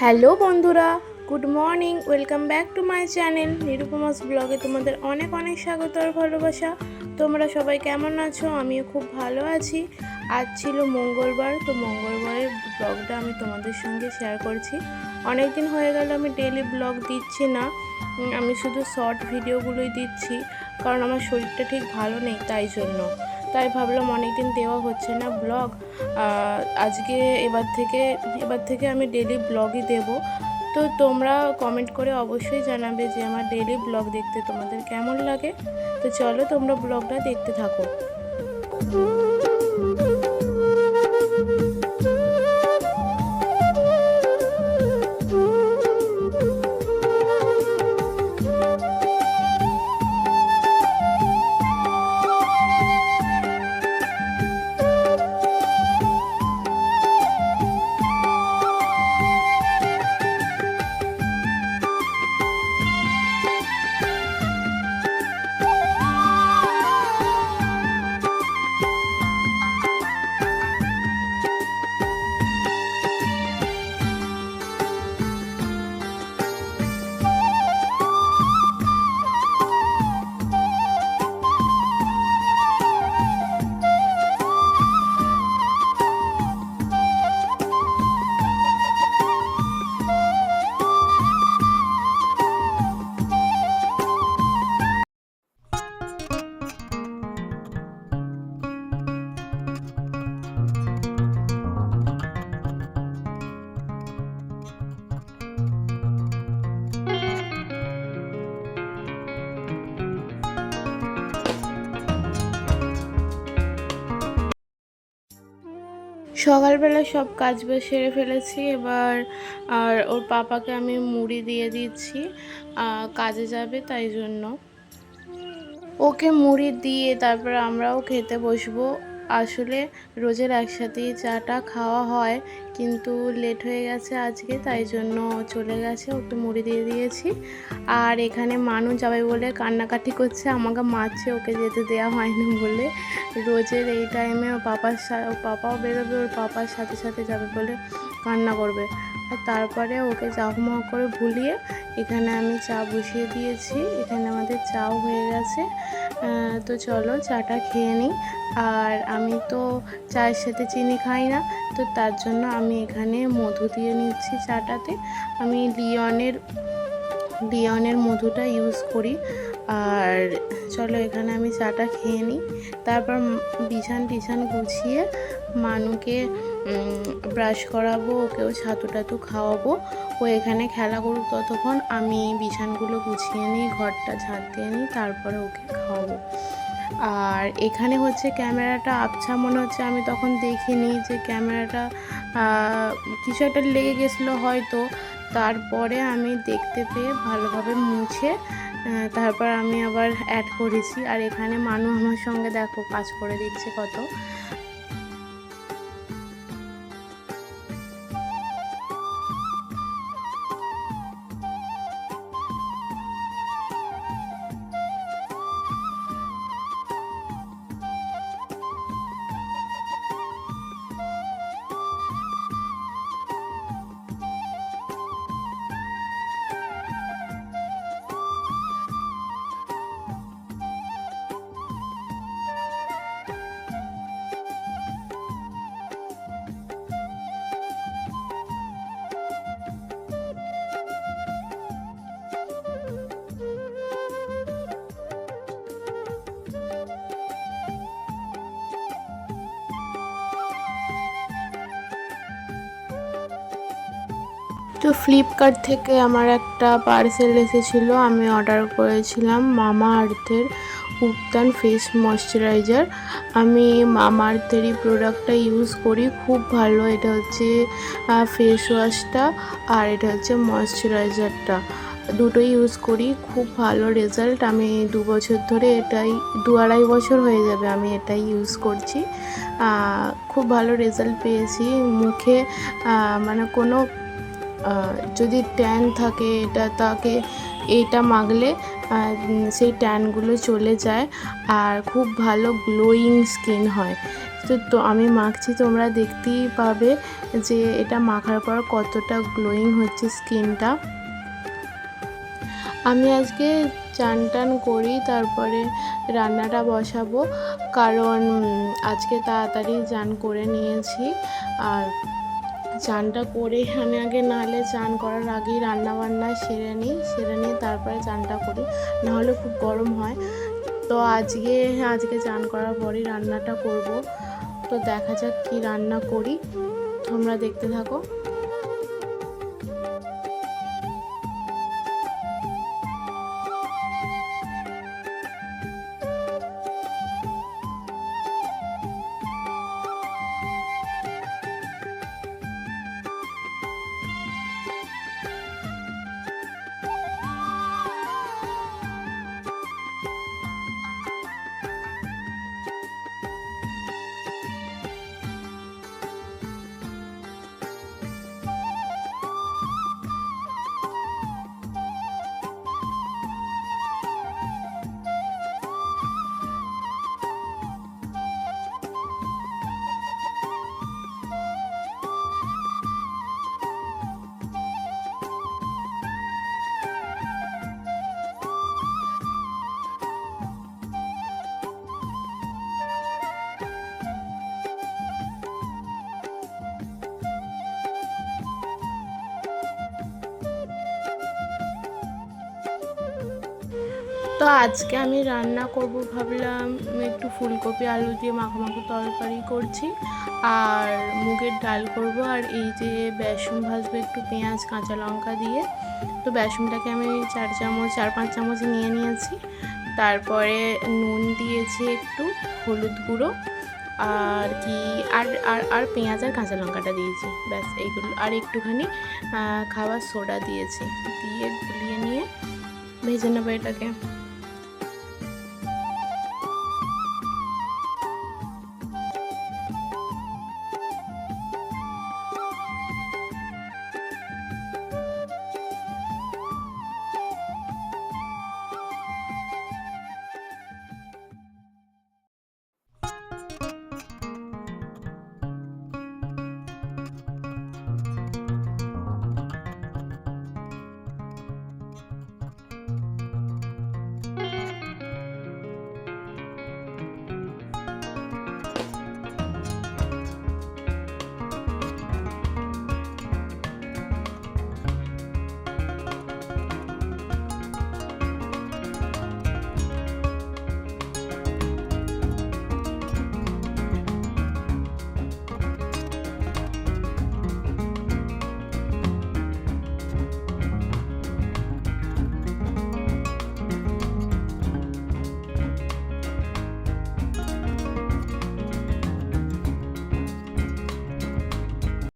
Hello বন্ধুরা, good morning, welcome back to my channel Nirupama's ব্লগে তোমাদের অনেক অনেক স্বাগত আর ভালোবাসা। তোমরা সবাই কেমন আছো? আমিও খুব ভালো আছি। আজ ছিল মঙ্গলবার, তো মঙ্গলবারের ব্লগটা আমি তোমাদের সঙ্গে শেয়ার করছি। অনেক দিন হয়ে গেল, আমি ডেলি ব্লগ দিচ্ছি না। আমি শুধু শর্ট ভিডিওগুলোই দিচ্ছি, কারণ আমার শরীরটা ঠিক ভালো নেই তাই জন্য। তাই ভাবলাম অনেকদিন দেওয়া হচ্ছে না ব্লগ আজকে এবার থেকে এবার থেকে আমি ডেলি ব্লগই দেব। তো তোমরা কমেন্ট করে অবশ্যই জানাবে যে আমার ডেলি ব্লগ দেখতে তোমাদের কেমন লাগে। তো চলো তোমরা ব্লগটা দেখতে থাকো। সকালবেলা সব কাজ বাজ সেরে ফেলেছি, এবার আর ওর পাপাকে আমি মুড়ি দিয়ে দিচ্ছি কাজে যাবে তাই জন্য। ওকে মুড়ি দিয়ে তারপর আমরাও খেতে বসবো। আসলে রোজের একসাথেই চাটা খাওয়া হয়, কিন্তু লেট হয়ে গেছে আজকে, তাই জন্য চলে গেছে, ওকে মুড়ি দিয়ে দিয়েছি। আর এখানে মানু যাবে বলে কান্নাকাটি করছে, আমাকে মারছে, ওকে যেতে দেওয়া হয়নি বলে। রোজের এই টাইমে ও পাপার ওর পাপাও বেরোবে, ওর পাপার সাথে সাথে যাবে বলে কান্না করবে। আর তারপরে ওকে চাকমা করে ভুলিয়ে এখানে আমি চা বসিয়ে দিয়েছি। এখানে আমাদের চাও হয়ে গেছে। তো চলো চাটা খেয়ে নিই। আর আমি তো চায়ের সাথে চিনি খাই না, তো তার জন্য আমি এখানে মধু দিয়ে নিচ্ছি চাটাতে। আমি লিওনের লিওনের মধুটা ইউজ করি। আর চলো এখানে আমি চাটা খেয়ে নিই। তারপর বিছান টিছান গুছিয়ে মানুকে ব্রাশ করাবো, ওকেও ছাতু টাতু খাওয়াবো। ও এখানে খেলা করুক ততক্ষণ আমি বিছানগুলো গুছিয়ে নিই, ঘরটা ঝাড় দিয়ে নিই, তারপরে ওকে খাওয়াবো। আর এখানে হচ্ছে ক্যামেরাটা আবছা মনে হচ্ছে, আমি তখন দেখিনি যে ক্যামেরাটা কিছু একটা লেগে গেছিল হয়তো। তারপরে আমি দেখতে পেয়ে ভালোভাবে মুছে তারপর আমি আবার অ্যাড করেছি। আর এখানে মানু আমার সঙ্গে দেখো, কাজ করে দিচ্ছে কত। তো ফ্লিপকার্ট থেকে আমার একটা পার্সেল এসেছিল, আমি অর্ডার করেছিলাম মামা আর্থের উত্তান ফেস ময়শ্চারাইজার আমি মামা আর্থেরই প্রোডাক্টটা ইউজ করি, খুব ভালো। এটা হচ্ছে ফেস ওয়াশটা আর এটা হচ্ছে ময়শ্চারাইজারটা দুটোই ইউজ করি, খুব ভালো রেজাল্ট আমি দু বছর ধরে এটাই, দু আড়াই বছর হয়ে যাবে আমি এটাই ইউজ করছি। খুব ভালো রেজাল্ট পেয়েছি। মুখে মানে কোনো যদি ট্যান থাকে এটা তাকে আহ, উম, সেই ট্যানগুলো চলে যায় আর খুব ভালো গ্লোয়িং স্কিন হয়। তো তো আমি মাখছি তোমরা দেখতেই পাবে যে এটা মাখার পর কতটা গ্লোয়িং হচ্ছে স্কিনটা আমি আজকে চান টান করি তারপরে রান্নাটা বসাবো কারণ আজকে তাড়াতাড়ি চান করে নিয়েছি আর চানটা করে আমি আগে নাহলে চান করার আগেই রান্না বান্না সেরে নিই, সেরে নিয়ে তারপরে চানটা করি। নাহলে খুব গরম হয়। তো আজকে আজকে চান করার পরই রান্নাটা করব। তো দেখা যাক কি রান্না করি। তোমরা দেখতে থাকো। তো আজকে আমি রান্না করব ভাবলাম একটু ফুলকপি, আলু দিয়ে মাখো মাখো তরকারি করছি। আর মুগের ডাল করব, আর এই যে বেসন ভাজবো একটু পেঁয়াজ, কাঁচা লঙ্কা দিয়ে। তো বেসনটাকে আমি চার চামচ, চার পাঁচ চামচ নিয়ে নিয়েছি। তারপরে নুন দিয়েছি একটু, হলুদ গুঁড়ো, আর কি, আর আর আর পেঁয়াজ আর কাঁচা লঙ্কাটা দিয়েছি, ব্যাস এইগুলো। আর একটুখানি খাবার সোডা দিয়েছি, দিয়ে গুলিয়ে নিয়ে ভেজে নেব এটাকে।